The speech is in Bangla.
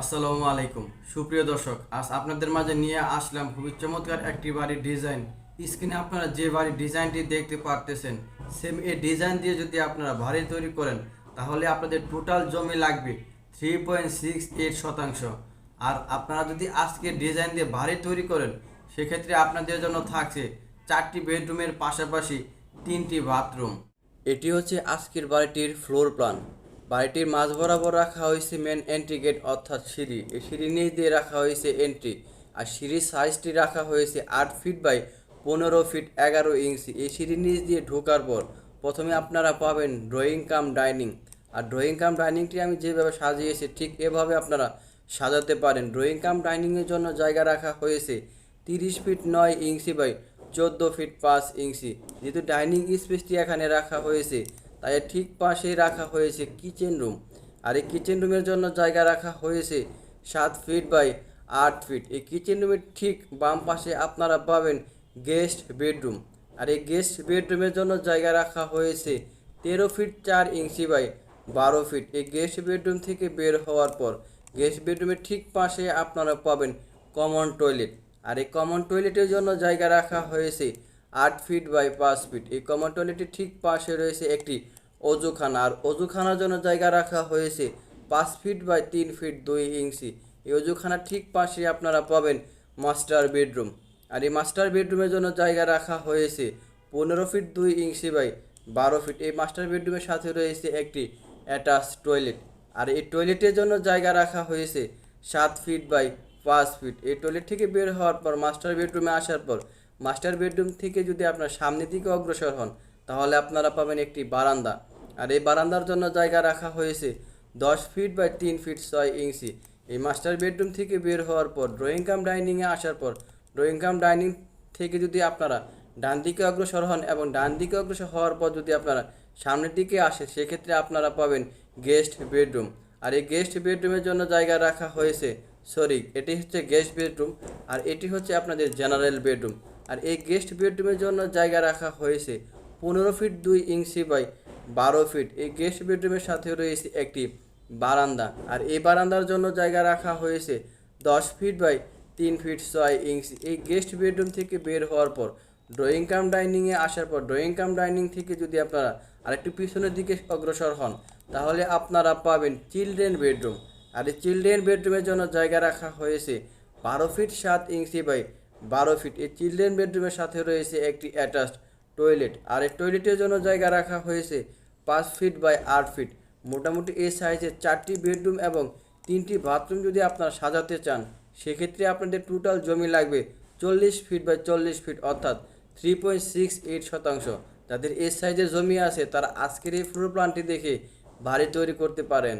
আসসালামু আলাইকুম। সুপ্রিয় দর্শক, আজ আপনাদের মাঝে নিয়ে আসলাম খুবই চমৎকার একটি বাড়ির ডিজাইন। স্ক্রিনে আপনারা যে বাড়ির ডিজাইনটি দেখতে পারতেছেন সেম এই ডিজাইন দিয়ে যদি আপনারা বাড়ি তৈরি করেন, তাহলে আপনাদের টোটাল জমি লাগবে থ্রি পয়েন্ট সিক্স এইট শতাংশ। আর আপনারা যদি আজকে ডিজাইন দিয়ে বাড়ি তৈরি করেন, সেক্ষেত্রে আপনাদের জন্য থাকছে চারটি বেডরুমের পাশাপাশি তিনটি বাথরুম। এটি হচ্ছে আজকের বাড়িটির ফ্লোর প্ল্যান বাড়িটির মাঝ বরাবর রাখা হয়েছে মেন এন্ট্রি গেট অর্থাৎ সিঁড়ি। এই সিঁড়ি নিচ দিয়ে রাখা হয়েছে এন্ট্রি আর সিঁড়ির সাইজটি রাখা হয়েছে আট ফিট বাই পনেরো ফিট এগারো ইঞ্চি। এই সিঁড়ির নিচ দিয়ে ঢোকার পর প্রথমে আপনারা পাবেন ড্রয়িং কাম ডাইনিং আর ড্রয়িং কাম ডাইনিংটি আমি যেভাবে সাজিয়েছি, ঠিক এভাবে আপনারা সাজাতে পারেন। ড্রয়িং কাম ডাইনিংয়ের জন্য জায়গা রাখা হয়েছে তিরিশ ফিট নয় ইঞ্চি বাই চোদ্দ ফিট পাঁচ ইঞ্চি। যেহেতু ডাইনিং স্পেসটি এখানে রাখা হয়েছে তাই ঠিক পাশেই রাখা হয়েছে কিচেন রুম আর এই কিচেন রুমের জন্য জায়গা রাখা হয়েছে সাত ফিট বাই আট ফিট এই কিচেন রুমের ঠিক বাম পাশে আপনারা পাবেন গেস্ট বেডরুম আর এই গেস্ট বেডরুমের জন্য জায়গা রাখা হয়েছে তেরো ফিট চার ইঞ্চি বাই বারো ফিট এই গেস্ট বেডরুম থেকে বের হওয়ার পর গেস্ট বেডরুমের ঠিক পাশে আপনারা পাবেন কমন টয়লেট আর এই কমন টয়লেটের জন্য জায়গা রাখা হয়েছে আট ফিট বাই পাঁচ ফিট। এই কমন ঠিক পাশে রয়েছে একটি অজুখানা। আর অজুখানার জন্য জায়গা রাখা হয়েছে পাঁচ ফিট বাই তিন ফিট দুই ইঞ্চি। এই অজুখানার ঠিক পাশে আপনারা পাবেন মাস্টার বেডরুম। আর এই মাস্টার বেডরুমের জন্য জায়গা রাখা হয়েছে পনেরো ফিট দুই ইঞ্চি বাই বারো ফিট। এই মাস্টার বেডরুমের সাথে রয়েছে একটি অ্যাটাচ টয়লেট। আর এই টয়লেটের জন্য জায়গা রাখা হয়েছে সাত ফিট বাই পাঁচ ফিট। এই টয়লেট থেকে বের হওয়ার পর, মাস্টার বেডরুমে আসার পর মাস্টার বেডরুম থেকে যদি আপনার সামনের দিকে অগ্রসর হন, তাহলে আপনারা পাবেন একটি বারান্দা। আর এই বারান্দার জন্য জায়গা রাখা হয়েছে দশ ফিট বাই তিন ফিট ছয় ইঞ্চি। এই মাস্টার বেডরুম থেকে বের হওয়ার পর, ড্রয়িং কাম ডাইনিংয়ে আসার পর, ড্রয়িং কাম, ডাইনিং থেকে যদি আপনারা ডান দিকে অগ্রসর হন এবং ডান দিকে অগ্রসর হওয়ার পর যদি আপনারা সামনের দিকে আসে সেক্ষেত্রে আপনারা পাবেন গেস্ট বেডরুম। আর এই গেস্ট বেডরুমের জন্য জায়গা রাখা হয়েছে সরি এটি হচ্ছে গেস্ট বেডরুম। আর এটি হচ্ছে আপনাদের জেনারেল বেডরুম। আর এই গেস্ট বেডরুমের জন্য জায়গা রাখা হয়েছে পনেরো ফিট দুই ইঞ্চি বাই বারো ফিট। এই গেস্ট বেডরুমের সাথে রয়েছে একটি বারান্দা আর এই বারান্দার জন্য জায়গা রাখা হয়েছে দশ ফিট বাই তিন ফিট ছয় ইঞ্চি। এই গেস্ট বেডরুম থেকে বের হওয়ার পর ড্রয়িং কাম ডাইনিংয়ে আসার পর ড্রয়িং কাম ডাইনিং থেকে যদি আপনারা আরেকটু পিছনের দিকে অগ্রসর হন, তাহলে আপনারা পাবেন চিলড্রেন বেডরুম। আর এই চিলড্রেন বেডরুমের জন্য জায়গা রাখা হয়েছে বারো ফিট সাত ইঞ্চি বাই বারো ফিট। এই চিলড্রেন বেডরুমের সাথে রয়েছে একটি অ্যাটাচড টয়লেট। আর এই টয়লেটের জন্য জায়গা রাখা হয়েছে পাঁচ ফিট বাই আট ফিট। মোটামুটি এই সাইজের চারটি বেডরুম এবং তিনটি বাথরুম যদি আপনারা সাজাতে চান, সেক্ষেত্রে আপনাদের টোটাল জমি লাগবে চল্লিশ ফিট বাই চল্লিশ ফিট, অর্থাৎ থ্রি পয়েন্ট সিক্স এইট শতাংশ। যাদের এই সাইজের জমি আছে, তারা আজকের এই ফ্লোর প্ল্যানটি দেখে বাড়ি তৈরি করতে পারেন।